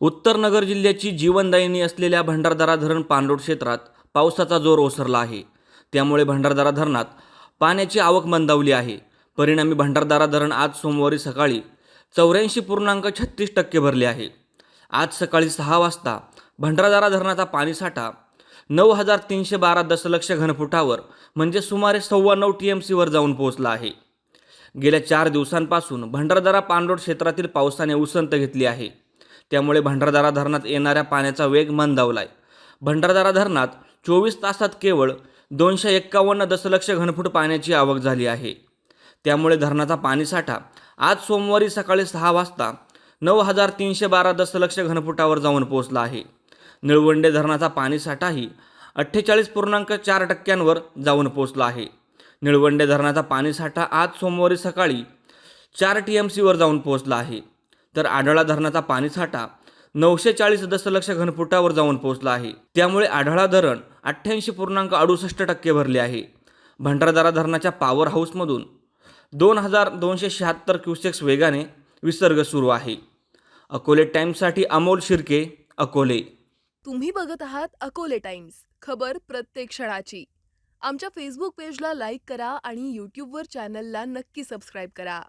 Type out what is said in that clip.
उत्तर नगर जिल्ह्याची जीवनदायिनी असलेल्या भंडारदारा धरण पाणलोट क्षेत्रात पावसाचा जोर ओसरला आहे. त्यामुळे भंडारदारा धरणात पाण्याची आवक मंदावली आहे. परिणामी भंडारदारा धरण आज सोमवारी सकाळी चौऱ्याऐंशी पूर्णांक छत्तीस टक्के भरले आहे. आज सकाळी सहा वाजता भंडारदारा धरणाचा पाणीसाठा नऊ हजार तीनशे बारा दशलक्ष घनफुटावर म्हणजे सुमारे सव्वा नऊ टी एम सीवर जाऊन पोहोचला आहे. गेल्या चार दिवसांपासून भंडारदारा पाणलोट क्षेत्रातील पावसाने उसंत घेतली आहे. त्यामुळे भंडारदारा धरणात येणाऱ्या पाण्याचा वेग मंदावलाय. भंडारदारा धरणात चोवीस तासात केवळ दोनशे एक्कावन्न दशलक्ष घनफूट पाण्याची आवक झाली आहे. त्यामुळे धरणाचा पाणीसाठा आज सोमवारी सकाळी सहा वाजता नऊ हजार तीनशे बारा दशलक्ष घनफुटावर जाऊन पोहोचला आहे. निळवंडे धरणाचा पाणीसाठाही अठ्ठेचाळीस पूर्णांक चार टक्क्यांवर जाऊन पोहोचला आहे. निळवंडे धरणाचा पाणीसाठा आज सोमवारी सकाळी चार टी एम सीवर जाऊन पोहोचला आहे. तर आढळा धरणाचा पाणीसाठा नऊशे चाळीस दशलक्ष घनफुटावर जाऊन पोहोचला आहे. त्यामुळे आढळा धरण अठ्ठ्याऐंशी पूर्णांक अडुसष्ट टक्के भरले आहे. भंडारदारा धरणाच्या पॉवर हाऊसमधून दोन हजार दोनशे शहात्तर क्युसेक्स वेगाने विसर्ग सुरू आहे. अकोले टाइम्ससाठी अमोल शिर्के अकोले. तुम्ही बघत आहात अकोले टाइम्स खबर प्रत्येक क्षणाची. आमच्या फेसबुक पेजला लाईक करा आणि यूट्यूबवर चॅनलला नक्की सबस्क्राईब करा.